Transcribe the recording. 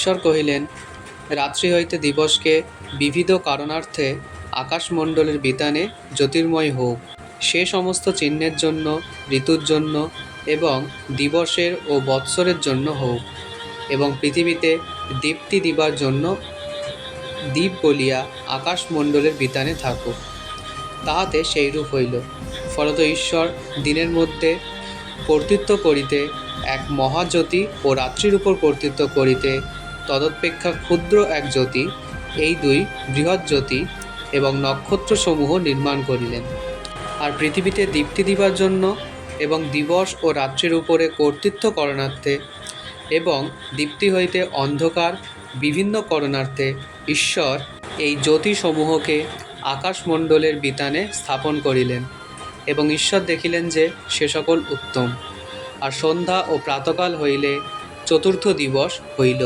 ঈশ্বর কহিলেন, রাত্রি হইতে দিবসকে বিবিধ কারণার্থে আকাশমণ্ডলের বিতানে জ্যোতির্ময় হোক। সে সমস্ত চিহ্নের জন্য, ঋতুর জন্য এবং দিবসের ও বৎসরের জন্য হোক এবং পৃথিবীতে দীপ্তি দিবার জন্য দ্বীপ বলিয়া আকাশমণ্ডলের বিতানে থাকুক। তাহাতে সেইরূপ হইল। ফলত ঈশ্বর দিনের মধ্যে কর্তৃত্ব করিতে এক মহাজ্যোতি ও রাত্রির উপর কর্তৃত্ব করিতে তদপেক্ষা ক্ষুদ্র এক জ্যোতি, এই দুই বৃহৎ জ্যোতি এবং নক্ষত্রসমূহ নির্মাণ করিলেন। আর পৃথিবীতে দীপ্তি দিবার জন্য এবং দিবস ও রাত্রির উপরে কর্তৃত্ব করণার্থে এবং দীপ্তি হইতে অন্ধকার বিভিন্ন করণার্থে ঈশ্বর এই জ্যোতিসমূহকে আকাশমণ্ডলের বিতানে স্থাপন করিলেন এবং ঈশ্বর দেখিলেন যে সে সকল উত্তম। আর সন্ধ্যা ও প্রাতকাল হইলে চতুর্থ দিবস হইল।